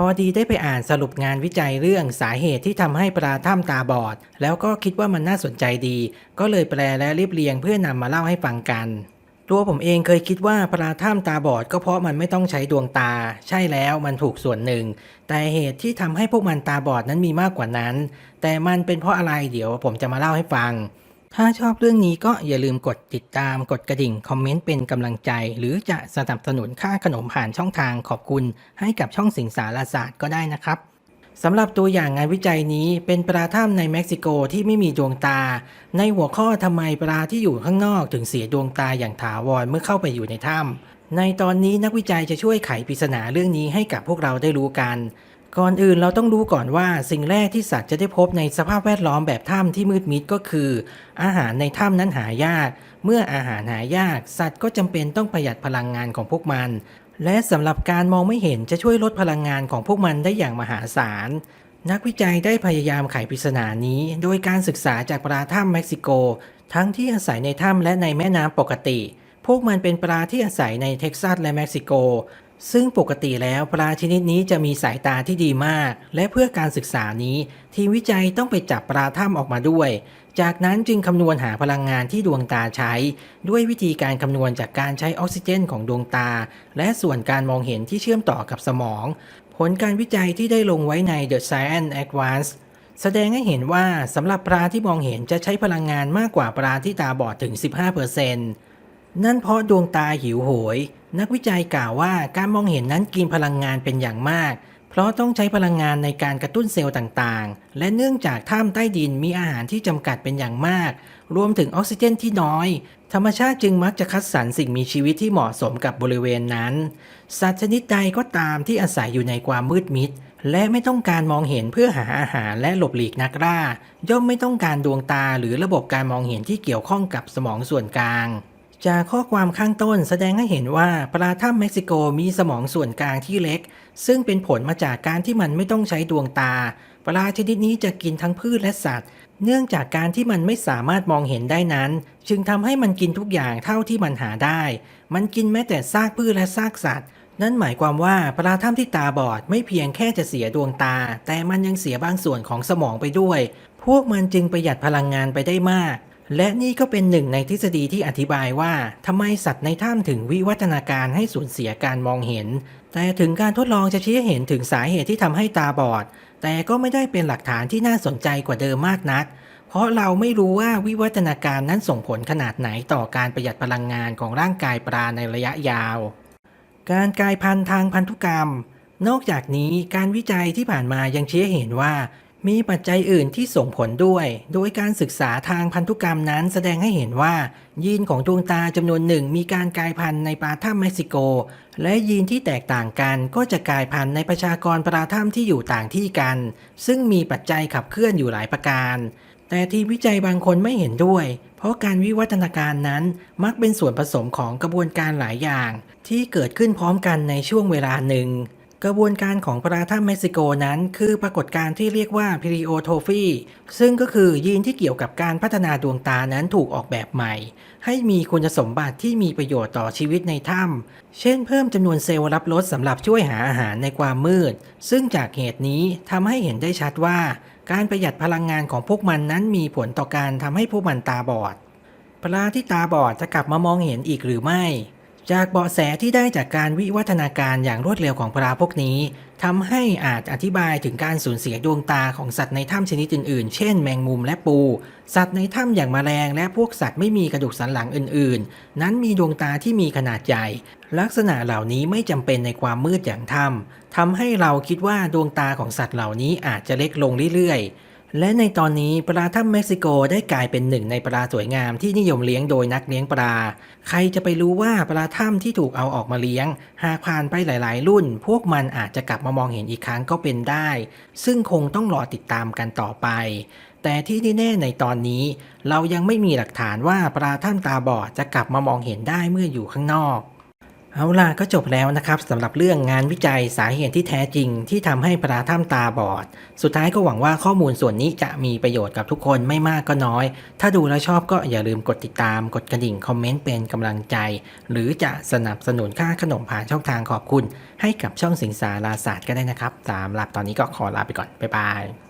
พอดีได้ไปอ่านสรุปงานวิจัยเรื่องสาเหตุที่ทำให้ปลาถ้ำตาบอด แล้วก็คิดว่ามันน่าสนใจดี ก็เลยแปลและเรียบเรียงเพื่อนำมาเล่าให้ฟังกัน ตัวผมเองเคยคิดว่าปลาถ้ำตาบอดก็เพราะมันไม่ต้องใช้ดวงตา ใช่แล้วมันถูกส่วนหนึ่ง แต่เหตุที่ทำให้พวกมันตาบอดนั้นมีมากกว่านั้น แต่มันเป็นเพราะอะไรเดี๋ยวผมจะมาเล่าให้ฟัง ถ้าชอบเรื่องนี้ก็อย่าลืมกดติดตามกดกระดิ่ง คอมเมนต์เป็นกำลังใจ หรือจะสนับสนุนค่าขนมผ่านช่องทางขอบคุณ ให้กับช่องสิงสารศาสตร์ก็ได้นะครับสำหรับตัวอย่างงานวิจัยนี้เป็นปลาถ้ำในเม็กซิโกที่ไม่มีดวงตา ในหัวข้อทำไมปลาที่อยู่ข้างนอกถึงเสียดวงตาอย่างถาวรเมื่อเข้าไปอยู่ในถ้ำในตอนนี้นักวิจัยจะช่วยไขปริศนาเรื่องนี้ให้กับพวกเราได้รู้กัน ก่อนอื่นเราต้องรู้ก่อนว่าสิ่งแรกที่สัตว์จะได้พบในสภาพแวดล้อมแบบถ้ำที่มืดมิดก็คือ อาหารในถ้ำนั้นหายาก เมื่ออาหารหายาก สัตว์ก็จำเป็นต้องประหยัดพลังงานของพวกมัน และสำหรับการมองไม่เห็นจะช่วยลดพลังงานของพวกมันได้อย่างมหาศาลนักวิจัยได้พยายามไขปริศนานี้ โดยการศึกษาจากปลาถ้ำเม็กซิโก ทั้งที่อาศัยในถ้ำและในแม่น้ำปกติ พวกมันเป็นปลาที่อาศัยในเท็กซัสและเม็กซิโก ซึ่งปกติแล้วปลาชนิดนี้จะมีสายตาที่ดีมาก และเพื่อการศึกษานี้ ทีมวิจัยต้องไปจับปลาถ้ำออกมาด้วย จากนั้นจึงคำนวณหาพลังงานที่ดวงตาใช้ ด้วยวิธีการคำนวณจากการใช้ออกซิเจนของดวงตา และส่วนการมองเห็นที่เชื่อมต่อกับสมอง ผลการวิจัยที่ได้ลงไว้ใน The Science Advance แสดงให้เห็นว่าสำหรับปลาที่มองเห็นจะใช้พลังงานมากกว่าปลาที่ตาบอดถึง 15% นั่นเพราะดวงตาหิวโหย นักวิจัยกล่าวว่าการมองเห็นนั้นกินพลังงานเป็นอย่างมาก เพราะต้องใช้พลังงานในการกระตุ้นเซลล์ต่างๆ และเนื่องจากถ้ำใต้ดินมีอาหารที่จำกัดเป็นอย่างมาก รวมถึงออกซิเจนที่น้อย ธรรมชาติจึงมักจะคัดสรรสิ่งมีชีวิตที่เหมาะสมกับบริเวณนั้น สัตว์ชนิดใดก็ตามที่อาศัยอยู่ในความมืดมิดและไม่ต้องการมองเห็นเพื่อหาอาหารและหลบหลีกนักล่า ย่อมไม่ต้องการดวงตาหรือระบบการมองเห็นที่เกี่ยวข้องกับสมองส่วนกลาง จากข้อความข้างต้นแสดงให้เห็นว่าปลาถ้ำเม็กซิโกมีสมองส่วนกลางที่เล็ก ซึ่งเป็นผลมาจากการที่มันไม่ต้องใช้ดวงตา ปลาชนิดนี้จะกินทั้งพืชและสัตว์ เนื่องจากการที่มันไม่สามารถมองเห็นได้นั้น จึงทำให้มันกินทุกอย่างเท่าที่มันหาได้ มันกินแม้แต่ซากพืชและซากสัตว์ นั่นหมายความว่าปลาถ้ำที่ตาบอดไม่เพียงแค่จะเสียดวงตา แต่มันยังเสียบางส่วนของสมองไปด้วย พวกมันจึงประหยัดพลังงานไปได้มาก และนี่ก็เป็นหนึ่งในทฤษฎีที่อธิบายว่าทำไมสัตว์ในถ้ำถึงวิวัฒนาการให้สูญเสียการมองเห็น แต่ถึงการทดลองจะชี้เห็นถึงสาเหตุที่ทำให้ตาบอด แต่ก็ไม่ได้เป็นหลักฐานที่น่าสนใจกว่าเดิมมากนัก เพราะเราไม่รู้ว่าวิวัฒนาการนั้นส่งผลขนาดไหนต่อการประหยัดพลังงานของร่างกายปลาในระยะยาว การกลายพันธุ์ทางพันธุกรรม นอกจากนี้การวิจัยที่ผ่านมายังชี้เห็นว่า มีปัจจัยอื่นที่ส่งผลด้วย โดยการศึกษาทางพันธุกรรมนั้นแสดงให้เห็นว่า ยีนของดวงตาจำนวนหนึ่งมีการกลายพันธุ์ในปลาถ้ำเม็กซิโก และยีนที่แตกต่างกันก็จะกลายพันธุ์ในประชากรปลาถ้ำที่อยู่ต่างที่กัน ซึ่งมีปัจจัยขับเคลื่อนอยู่หลายประการ แต่ทีมวิจัยบางคนไม่เห็นด้วย เพราะการวิวัฒนาการนั้นมักเป็นส่วนผสมของกระบวนการหลายอย่าง ที่เกิดขึ้นพร้อมกันในช่วงเวลาหนึ่ง กระบวนการของปลาถ้ำเม็กซิโกนั้นคือปรากฏการณ์ที่เรียกว่าพิริโอโทฟีซึ่งก็คือยีนที่เกี่ยวกับการพัฒนาดวงตานั้นถูกออกแบบใหม่ ให้มีคุณสมบัติที่มีประโยชน์ต่อชีวิตในถ้ำเช่นเพิ่มจำนวนเซลล์รับรสสำหรับช่วยหาอาหารในความมืด ซึ่งจากเหตุนี้ทำให้เห็นได้ชัดว่า การประหยัดพลังงานของพวกมันนั้นมีผลต่อการทำให้พวกมันตาบอดปลาที่ตาบอดจะกลับมามองเห็นอีกหรือไม่ จากเบาะแสที่ได้จากการวิวัฒนาการอย่างรวดเร็วของปลาพวกนี้ทำให้อาจอธิบายถึงการสูญเสียดวงตาของสัตว์ในถ้ำชนิดอื่นๆ เช่น แมงมุมและปู สัตว์ในถ้ำอย่างแมลงและพวกสัตว์ไม่มีกระดูกสันหลังอื่นๆ นั้นมีดวงตาที่มีขนาดใหญ่ ลักษณะเหล่านี้ไม่จำเป็นในความมืดอย่างถ้ำทำให้เราคิดว่าดวงตาของสัตว์เหล่านี้อาจจะเล็กลงเรื่อยๆ และในตอนนี้ปลาถ้ำเม็กซิโกได้กลายเป็นหนึ่งในปลาสวยงามที่นิยมเลี้ยงโดยนักเลี้ยงปลา ใครจะไปรู้ว่าปลาถ้ำที่ถูกเอาออกมาเลี้ยง หากผ่านไปหลาย ๆ รุ่น พวกมันอาจจะกลับมามองเห็นอีกครั้งก็เป็นได้ ซึ่งคงต้องรอติดตามกันต่อไป แต่ที่แน่ๆในตอนนี้ เรายังไม่มีหลักฐานว่าปลาถ้ำตาบอดจะกลับมามองเห็นได้เมื่ออยู่ข้างนอก เอาล่ะก็จบแล้วนะครับสำหรับเรื่องงานวิจัยสาเหตุที่แท้จริง ที่ทำให้ปลาถ้ำตาบอด สุดท้ายก็หวังว่าข้อมูลส่วนนี้จะมีประโยชน์กับทุกคนไม่มากก็น้อย ถ้าดูแล้วชอบก็อย่าลืมกดติดตาม กดกระดิ่งคอมเมนต์เป็นกำลังใจ หรือจะสนับสนุนค่าขนมผ่านช่องทางขอบคุณ ให้กับช่องสิงสาราศาสตร์ก็ได้นะครับสำหรับตอนนี้ก็ขอลาไปก่อนบ๊ายบาย